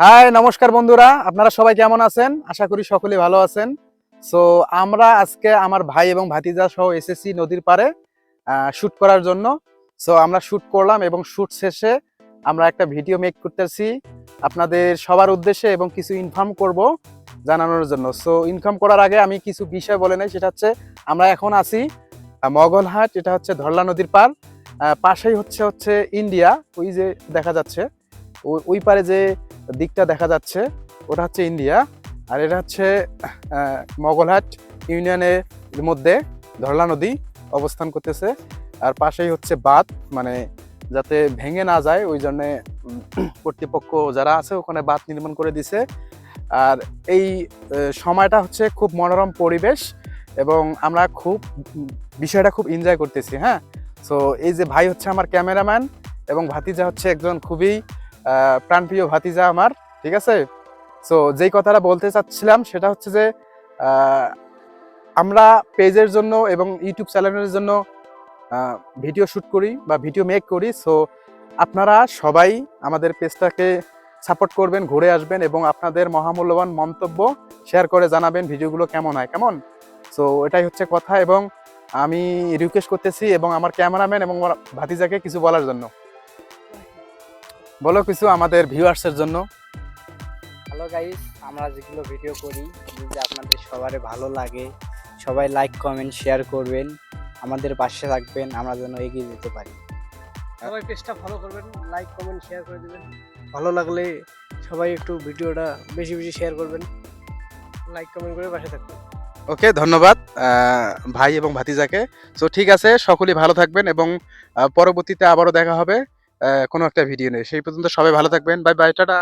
High, নমস্কার বন্ধুরা। আপনারা সবাই কেমন আছেন? আশা করি সকলে ভালো আছেন। সো আমরা আজকে আমার ভাই এবং ভাতিজা সহ এসেছি নদীর পারে শুট করার জন্য। সো আমরা শুট করলাম এবং শুট শেষে আমরা একটা ভিডিও মেক করতেছি। আপনাদের সবার উদ্দেশ্যে এবং কিছু ইনফর্ম করব জানানোর জন্য। সো ইনফর্ম করার আগে আমি কিছু বিষয় বলে নাই। সেটা হচ্ছে, আমরা এখন আছি মগলহাট এটা হচ্ছে ধরলা নদীর পার পাশেই হচ্ছে হচ্ছে ইন্ডিয়া ওই যে দেখা যাচ্ছে। ওই পারে যে দিকটা দেখা যাচ্ছে, ওটা হচ্ছে ইন্ডিয়া, আর এটা হচ্ছে মগলহাট ইউনিয়নের মধ্যে ধরলা নদী অবস্থান করতেছে, আর পাশেই হচ্ছে বাঁধ মানে যাতে ভেঙে না যায়, ওই জন্যে কর্তৃপক্ষ যারা আছে ওখানে বাঁধ নির্মাণ করে দিছে। আর এই সময়টা হচ্ছে খুব মনোরম পরিবেশ এবং আমরা খুব, বিষয়টা খুব এনজয় করতেছি হ্যাঁ? সো এই যে ভাই হচ্ছে আমার ক্যামেরাম্যান এবং ভাতিজা হচ্ছে একজন খুবই প্রাণপ্রিয় ভাতিজা আমার, ঠিক আছে? সো যেই কথাটা বলতে চাচ্ছিলাম সেটা হচ্ছে যে আমরা পেজের জন্য এবং ইউটিউব চ্যানেলের জন্য ভিডিও শুট করি বা ভিডিও মেক করি। সো আপনারা সবাই আমাদের পেজটাকে সাপোর্ট করবেন, ঘুরে আসবেন এবং আপনাদের মহামূল্যবান মন্তব্য শেয়ার করে জানাবেন ভিডিওগুলো কেমন হয়, কেমন? সো এটাই হচ্ছে কথা এবং আমি রিকোয়েস্ট করতেছি এবং আমার ক্যামেরাম্যান এবং আমার ভাতিজাকে কিছু বলার জন্য। বলো কিছু আমাদের ভিউয়ার্সের জন্য। হ্যালো গাইস আমরা যেগুলো ভিডিও করি যদি আপনাদের সবারই ভালো লাগে সবাই লাইক কমেন্ট শেয়ার করবেন আমাদের পাশে থাকবেন আমরা যেন এগিয়ে যেতে পারি। সবাই পেজটা ফলো করবেন লাইক কমেন্ট শেয়ার করে দেবেন। ভালো লাগলে সবাই একটু ভিডিওটা বেশি বেশি শেয়ার করবেন। লাইক কমেন্ট করে পাশে থাকবেন। ওকে ধন্যবাদ ভাই এবং ভাতিজাকে। তো ঠিক আছে সকলেই ভালো থাকবেন এবং পরবর্তীতে আবারও দেখা হবে। কোনো একটা ভিডিও নিয়ে। সেই পর্যন্ত সবাই ভালো থাকবেন। Bye bye tata.